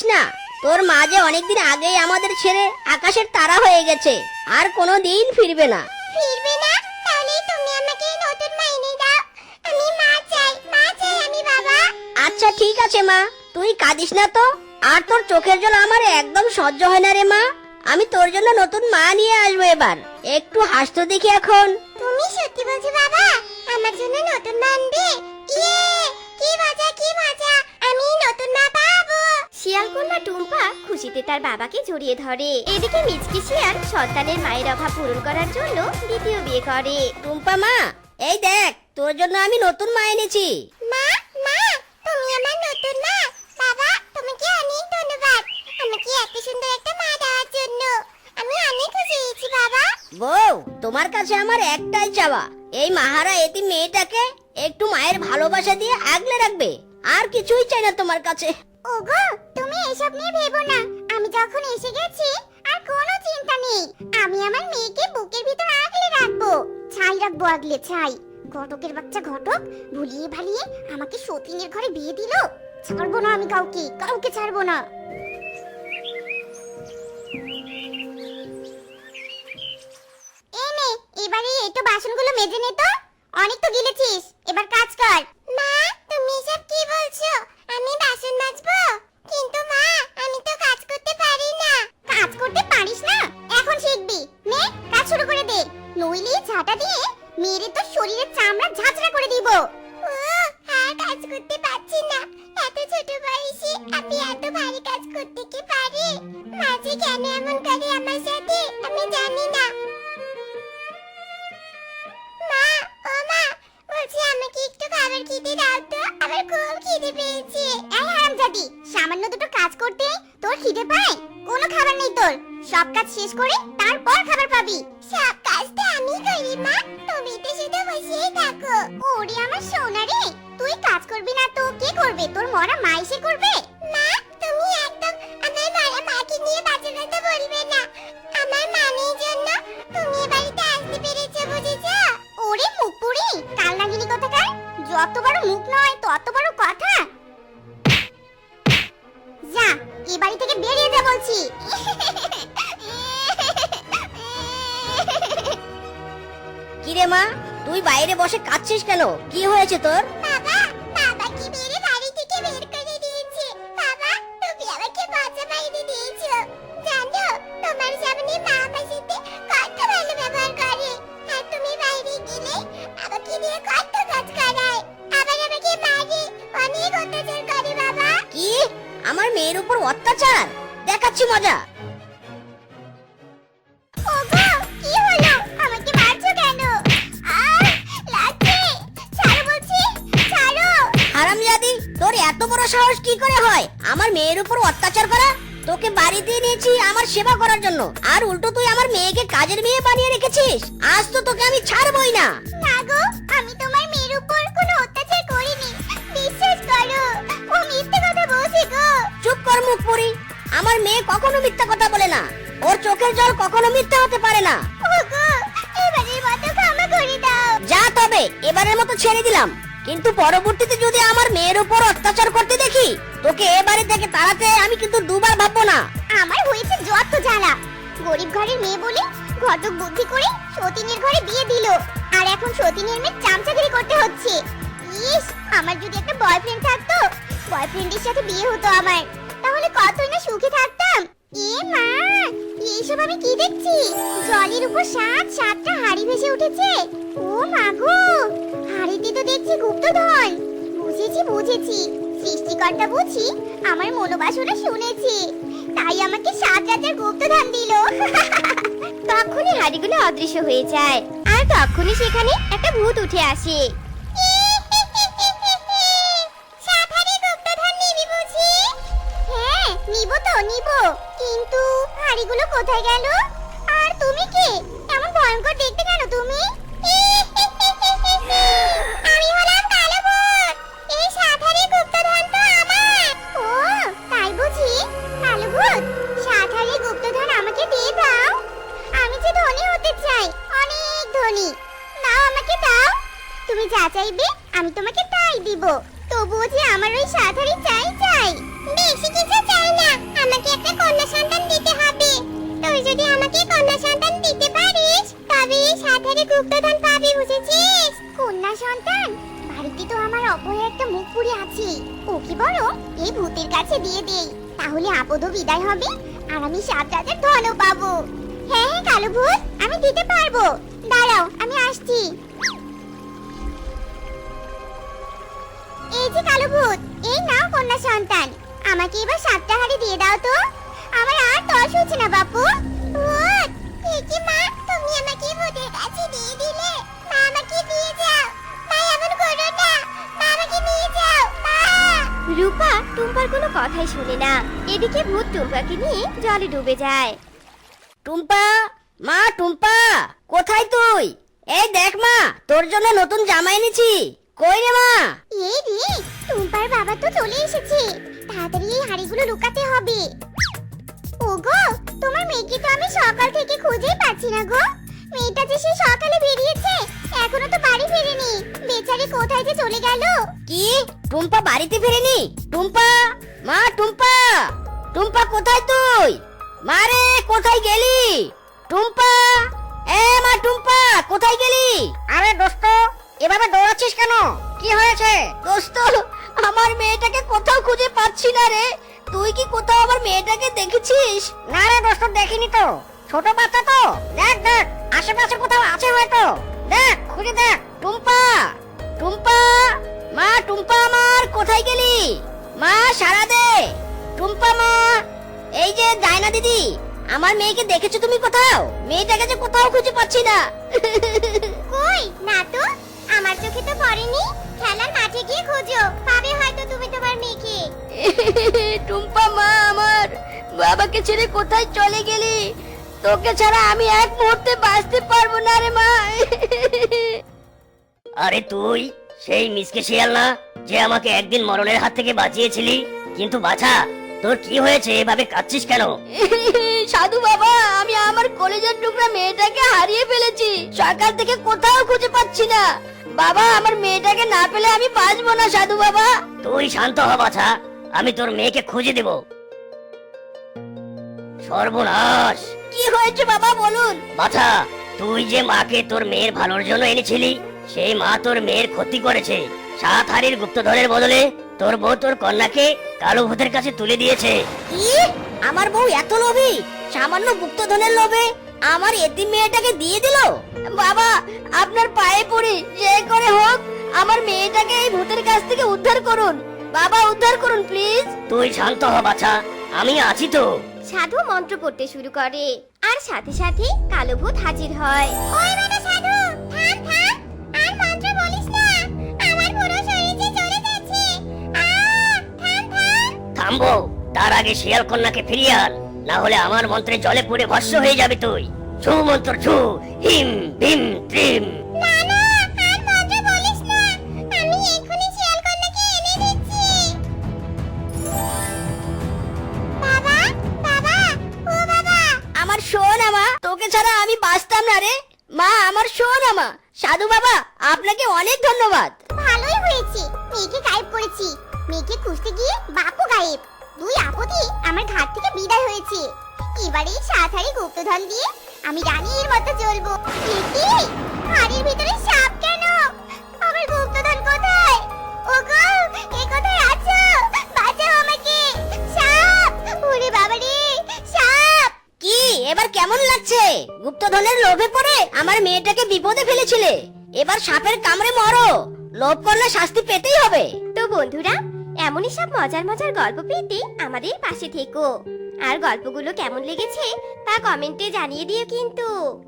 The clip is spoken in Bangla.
কাঁদিস না? তোর মা যে অনেকদিন আগেই আমাদের ছেড়ে আকাশের তারা হয়ে গেছে আর কোনো দিন ফিরবে না। ফিরবে না? তাহলে তুমি আমাকে নতুন মাইনে দাও। আমি মা চাই মা চাই আমি বাবা। আচ্ছা ঠিক আছে মা। তুই কাঁদিস না তো। আর তোর চোখের জল আমার একদম সহ্য হয় না রে মা। আমি তোর জন্য নতুন মা নিয়ে আসব এবার। একটু হাসতো দেখি এখন। তুমি সত্যি বলছো বাবা? আমার জন্য নতুন মা আনবে? খুশিতে তার বাবাকে জড়িয়ে ধরে। এদিকে মিচকি শিয়াল সন্তানের মায়ের অভাব পূরণ করার জন্য দ্বিতীয় বিয়ে করে। টুম্পা মা এই দেখ তোর জন্য আমি নতুন মা এনেছি। মা মা তুমি আমার নতুন মা। বাবা তোমাকে অনেক ধন্যবাদ। আমাকে এত সুন্দর একটা মা দেওয়ার জন্য। আমি অনেক খুশি হয়েছি বাবা। বউ তোমার কাছে আমার একটাই চাওয়া। এই মাহারা এতি মেয়েটাকে একটু মায়ের ভালোবাসা দিয়ে আগলে রাখবে। আর কিছুই চাই না তোমার কাছে। ওগো তুমি এসব নিয়ে ভেবো না। যখন এসে গেছি, আর কোনো চিন্তা নেই। আমি আমার মেয়েকে বুকের ভিতর আগলে রাখব। ছাই রাখব, আগলে ছাই। ঘটকের বাচ্চা ঘটক ভুলিয়ে ভালিয়ে আমাকে সতীনের ঘরে বিয়ে দিল। ছাড়বো না আমি কাউকে কাউকে ছাড়বো না। এই নে এবারে একটু বাসনগুলো মেজে নে নইলে ঝাঁটা দিয়ে মেরে তো শরীরের চামড়া ঝাঁঝরা করে দিব। আর কাজ করতে পারছি না। এত ছোট বয়সে আমি এত ভারী কাজ করতে কি পারি? মাঝে কেন এমন করে আমার সাথে? আমি জানি না। মা, ও মা, বলছি আমাকে একটু খাবার খেতে দাও তো। আমার খুব খিদে পেয়েছে। এই হারামজাদি, সামান্য দুটো কাজ করতে তোর খিদে পায়? কোনো খাবার নেই তোর। সব কাজ শেষ করে তারপর খাবার পাবি। সব কাজ তো আমি করি, মা। তুমি তো শুধু বসেই থাকো। ওরে আমার সোনা রে, তুই কাজ করবি না তো, কে করবে? তোর মরা মা এসে করবে। মা, তুমি একদম আমার মরা মাকে নিয়ে বাজে কথা বলবে না। আমার মানের জন্য তুমি এ বাড়িতে আসতে পেরেছ, বুঝেছ? ওরে মুখ পুরি কাল নাগিনি কোথাকার? যত বড় মুখ নয়, তত বড় কথা। যা, এ বাড়ি থেকে বেরিয়ে যা বলছি। কিরে মা তুই বাইরে বসে কাঁদছিস কেন? কি হয়েছে তোর? বাবা বাবা কি মেরে বাড়ি থেকে বের করে দিয়েছে? বাবা তুমি আমাকে বাঁচা বাইরে দিয়েছ। জানো তোমার সামনে মা আমার সাথে কত ভালো ব্যবহার করে। আর তুমি বাইরে গেলে আমাকে দিয়ে কত কাজ করায়। আবার আমাকে মারে। অনেক অত্যাচার করে বাবা। কি? আমার মেয়ের উপর অত্যাচার? দেখাচ্ছি মজা। সাহস কি করে হয়? আমার মেয়ের উপর অত্যাচার করা? তোকে বাড়িতে এনেছি আমার সেবা করার জন্য। আর উল্টো তুই আমার মেয়েকে কাজের মেয়ে বানিয়ে রেখেছিস? আজ তো তোকে আমি ছাড়বই না। না গো আমি তোমার মেয়ের উপর কোনো অত্যাচার করিনি। বিশ্বাস করো ও মিথ্যে কথা বলছে গো। চুপ কর মুখ পুরি আমার মেয়ে কখনো মিথ্যা কথা বলে না। ওর চোখের জল কখনো মিথ্যা হতে পারে না। এবারের মতো ক্ষমা করে দাও। যা তবে এবারের মতো ছেড়ে দিলাম। কিন্তু পরবর্তীতে যদি আমার মেয়ের উপর অত্যাচার করতে তোকে এবারে থেকে তাড়াতে আমি কিন্তু দুবার ভাববো না। আমার হয়েছে যত জ্বালা। গরিব ঘরের মেয়ে বলে ঘটক বুদ্ধি করে সতীনের ঘরে বিয়ে দিল। আর এখন সতীনের মেয়ে চামচাগিরি করতে হচ্ছে। ইস, আমার যদি একটা বয়ফ্রেন্ড থাকতো বয়ফ্রেন্ডের সাথে বিয়ে হতো আমার তাহলে কতই না সুখে থাকতাম। এ মা, এইসব আমি কি দেখছি? জলের উপর সাত সাতটা হাড়ি ভেসে উঠেছে। ও মা গো, হাড়িতে তো দেখছি গুপ্তধন। বুঝেছি বুঝেছি। সৃষ্টিকর্তা বুঝি আমার মনোবাসনা শুনেছি। তাই আমাকে সাত রাজার গুপ্তধন দিল। তখনই হাড়িগুলো অদৃশ্য হয়ে যায়। আর তখনই সেখানে একটা ভূত উঠে আসে। আমি তোমাকে তাই দিব। তবুও যে আমার ওই হাড়ি চাই চাই। বেশি কিছু চাই না। আমাকে একটা কন্যা সন্তান দিতে হবে। তুই যদি আমাকে কন্যা সন্তান দিতে পারিস, তবে এই সাধারে গুপ্তধন পাবি, বুঝেছিস? কন্যা সন্তান? বাড়িতে তো আমার অপরে একটা মুখ পুড়ে আছে। ও কি বড় এই ভূতের কাছে দিয়ে দেই। তাহলে আপদও বিদায় হবে, আর আমি সাত রাজার ধনও পাবো। হ্যাঁ হ্যাঁ কালো ভূত, আমি দিতে পারব। দাঁড়াও, আমি আসছি। এই যে কালো ভূত। এই নাও কন্যা সন্তান। আমাকে এবার সাতটা হাড়ি দিয়ে দাও তো। আমার আর তস হচ্ছে না, বাপু। ভূত মা, তুমি আমাকে দিয়ে দিলে। মা আমাকে দিয়ে যাও। মা, এমন রূপা, টুম্পার কোনো কথাই শোনে না। এদিকে ভূত টুম্পাকে নিয়ে জলে ডুবে যায়। টুম্পা, মা, টুম্পা, কোথায় তুই? এই দেখ মা, তোর জন্য নতুন জামা এনেছি। কই রে মা? এই রে টুম্পার বাবা তো চলে এসেছে। তাড়াতাড়ি এই হাড়িগুলো লুকাতে হবে। ওগো তোমার মেয়েকে তো আমি সকাল থেকে খুঁজেই পাচ্ছি না গো। মেয়েটা যে সে সকালে বেরিয়েছে এখনও তো বাড়ি ফেরেনি। বেচারি কোথায় যে চলে গেল? কি? টুম্পা বাড়িতে ফেরেনি? টুম্পা? মা টুম্পা! টুম্পা কোথায় তুই? মা রে কোথায় গেলি? টুম্পা! এ মা টুম্পা কোথায় গেলি? আরে দোস্ত এভাবে দৌড়াচ্ছিস কেন? কি হয়েছে? দোস্ত আমার মেয়েটাকে কোথাও খুঁজে পাচ্ছি না রে। তুই কি কোথাও আমার মেয়েটাকে দেখেছিস? না রে দোস্ত দেখিনি তো। ছোট বাচ্চা তো। দেখ দেখ আশেপাশে কোথাও আছে হয়তো। দেখ খুঁজে দেখ। টুম্পা টুম্পা মা টুম্পা আমার কোথায় গেলি? মা সারা দে। টুম্পা মা এই যে জায়না দিদি আমার মেয়েকে দেখেছ তুমি কোথাও? মেয়েটাকে যে কোথাও খুঁজে পাচ্ছি না। কই না তো আমার চোখে তো পড়েনি। খেলার মাঠে গিয়ে খোঁজো। পাবে হয়তো তুমি তোমার মেয়েকে। টুম্পা মা আমার বাবাকে ছেড়ে কোথায় চলে গেলি? তোকে ছাড়া আমি এক মুহূর্তে বাঁচতে পারব না রে মা। আরে তুই সেই মিসকে শিয়াল না যে আমাকে একদিন মরণের হাত থেকে বাঁচিয়েছিলি? কিন্তু বাছা তোর কি হয়েছে? এভাবে কাঁদছিস কেন? সাধু বাবা আমি আমার কলেজের টুকরা মেয়েটাকে হারিয়ে ফেলেছি। সরকার থেকে কোথাও খুঁজে পাচ্ছি না। বাবা আমার মেয়েটাকে না পেলে আমি বাঁচবো না সাধু বাবা। তুই শান্ত হ বাছা। আমি তোর মেয়েকে খুঁজে দেব। সর্বনাশ। কি হয়েছে বাবা বলুন। বাছা তুই যে মাকে তোর মেয়ের ভালোর জন্য এনেছিলি সেই মা তোর মেয়ের ক্ষতি করেছে। সাত হাড়ির গুপ্তধনের বদলে তোর বউ তোর কন্যাকে কালো ভূতের কাছে তুলে দিয়েছে। কি? আমার বউ এত লোভী? সামান্য গুপ্তধনের লোভে? আমার এতিম মেয়েটাকে দিয়ে দিল? বাবা আপনার পায়ে পড়ি যে করে হোক আমার মেয়েটাকে এই ভূতের কাছ থেকে উদ্ধার করুন। বাবা উদ্ধার করুন প্লিজ। তুই শান্ত হ বাছা। আমি আছি তো। সাধু মন্ত্র পড়তে শুরু করে আর সাথে সাথে কালো ভূত হাজির হয়। ওই বেটা সাধু থাম থাম। আর মন্ত্র বলিস না আমার পুরো শরীর যে জ্বলে যাচ্ছে আ থাম থাম। থামবো তার আগে শিয়াল কন্যাকে ফিরিয়ে আন। না হলে আমার মন্ত্রে জলে পড়ে ভস্য হয়ে যাবে তুই। ছু মন্ত্র ছু হিম ভিম ত্রিম। না না আর মন্ত্র বলিস না। আমি এক্ষুনি শিয়াল কন্যাকে এনে দিচ্ছি। বাবা বাবা ও বাবা। আমার শোন আমা তোকে ছাড়া আমি বাঁচতাম না রে। মা আমার শোন আমা সাধু বাবা আপনাকে অনেক ধন্যবাদ। ভালোই হয়েছে। মেয়েকে গায়েব করেছি। মেয়েকে খুঁজতে গিয়ে বাপু গায়েব। দুই আপদই আমার ঘাট থেকে বিদায় হয়েছে। এবারে সাত হাড়ি গুপ্তধন দিয়ে আমি রানীর মতো চলবো। কি হাড়ির ভিতরে সাপ কেন? আমার গুপ্তধন কোথায়? ওগো এ কোথায় আছো? বাঁচাও আমাকে। সাপ! ওরে বাবা রে সাপ! কি এবার কেমন লাগছে? গুপ্তধনের লোভে পড়ে আমার মেয়েটাকে বিপদে ফেলেছিলে। এবার সাপের কামড়ে মরো। লোভ করলে শাস্তি পেতেই হবে। তো বন্ধুরা এমনই সব মজার মজার গল্প পেতে আমাদের পাশে থেকো। আর গল্পগুলো কেমন লেগেছে তা কমেন্টে জানিয়ে দিও কিন্তু।